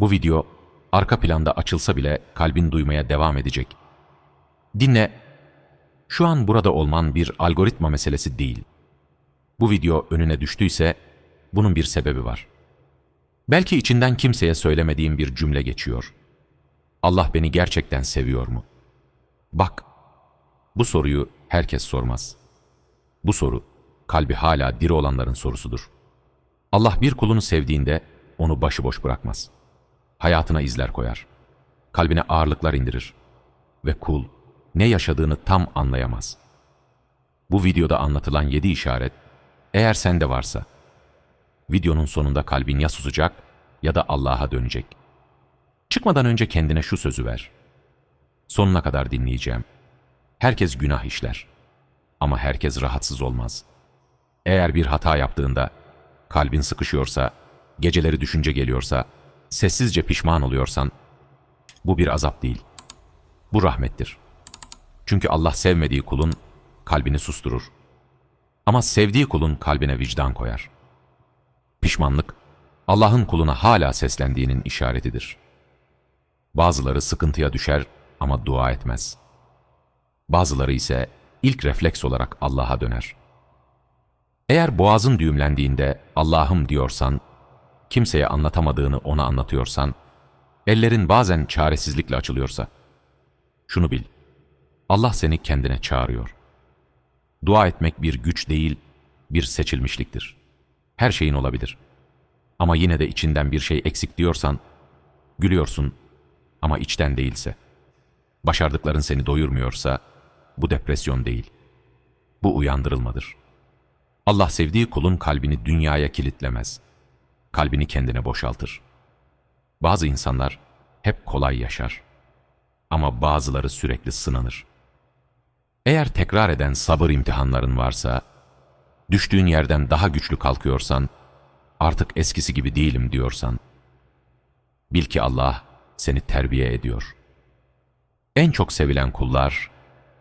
Bu video arka planda açılsa bile kalbin duymaya devam edecek. Dinle, şu an burada olman bir algoritma meselesi değil. Bu video önüne düştüyse bunun bir sebebi var. Belki içinden kimseye söylemediğim bir cümle geçiyor. Allah beni gerçekten seviyor mu? Bak, bu soruyu herkes sormaz. Bu soru, kalbi hala diri olanların sorusudur. Allah bir kulunu sevdiğinde onu başıboş bırakmaz. Hayatına izler koyar. Kalbine ağırlıklar indirir. Ve kul ne yaşadığını tam anlayamaz. Bu videoda anlatılan yedi işaret, eğer sende varsa, videonun sonunda kalbin ya susacak ya da Allah'a dönecek. Çıkmadan önce kendine şu sözü ver. Sonuna kadar dinleyeceğim. Herkes günah işler. Ama herkes rahatsız olmaz. Eğer bir hata yaptığında, kalbin sıkışıyorsa, geceleri düşünce geliyorsa, sessizce pişman oluyorsan, bu bir azap değil. Bu rahmettir. Çünkü Allah sevmediği kulun kalbini susturur. Ama sevdiği kulun kalbine vicdan koyar. Pişmanlık, Allah'ın kuluna hala seslendiğinin işaretidir. Bazıları sıkıntıya düşer ama dua etmez. Bazıları ise ilk refleks olarak Allah'a döner. Eğer boğazın düğümlendiğinde Allah'ım diyorsan, kimseye anlatamadığını ona anlatıyorsan, ellerin bazen çaresizlikle açılıyorsa, şunu bil, Allah seni kendine çağırıyor. Dua etmek bir güç değil, bir seçilmişliktir. Her şeyin olabilir. Ama yine de içinden bir şey eksik diyorsan, gülüyorsun ama içten değilse, başardıkların seni doyurmuyorsa, bu depresyon değil. Bu uyandırılmadır. Allah sevdiği kulun kalbini dünyaya kilitlemez. Kalbini kendine boşaltır. Bazı insanlar hep kolay yaşar. Ama bazıları sürekli sınanır. Eğer tekrar eden sabır imtihanların varsa, düştüğün yerden daha güçlü kalkıyorsan, artık eskisi gibi değilim diyorsan, bil ki Allah seni terbiye ediyor. En çok sevilen kullar,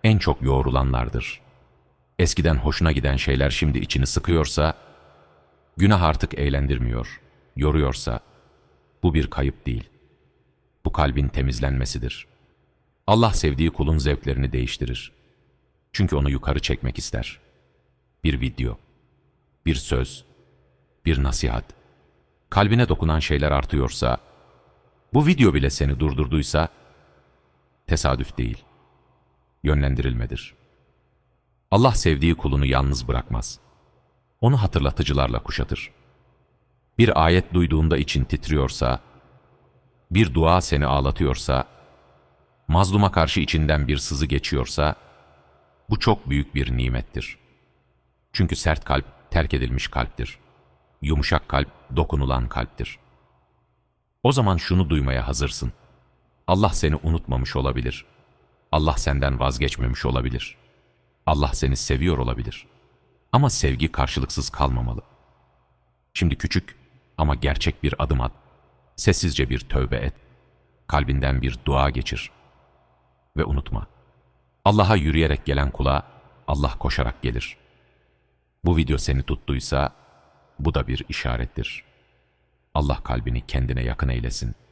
en çok yoğrulanlardır. Eskiden hoşuna giden şeyler şimdi içini sıkıyorsa, günah artık eğlendirmiyor, yoruyorsa, bu bir kayıp değil. Bu kalbin temizlenmesidir. Allah sevdiği kulun zevklerini değiştirir. Çünkü onu yukarı çekmek ister. Bir video, bir söz, bir nasihat. Kalbine dokunan şeyler artıyorsa, bu video bile seni durdurduysa, tesadüf değil, yönlendirilmedir. Allah sevdiği kulunu yalnız bırakmaz. Onu hatırlatıcılarla kuşatır. Bir ayet duyduğunda için titriyorsa, bir dua seni ağlatıyorsa, mazluma karşı içinden bir sızı geçiyorsa, bu çok büyük bir nimettir. Çünkü sert kalp terk edilmiş kalptir. Yumuşak kalp dokunulan kalptir. O zaman şunu duymaya hazırsın. Allah seni unutmamış olabilir. Allah senden vazgeçmemiş olabilir. Allah seni seviyor olabilir. Ama sevgi karşılıksız kalmamalı. Şimdi küçük ama gerçek bir adım at. Sessizce bir tövbe et. Kalbinden bir dua geçir. Ve unutma. Allah'a yürüyerek gelen kula Allah koşarak gelir. Bu video seni tuttuysa bu da bir işarettir. Allah kalbini kendine yakın eylesin.''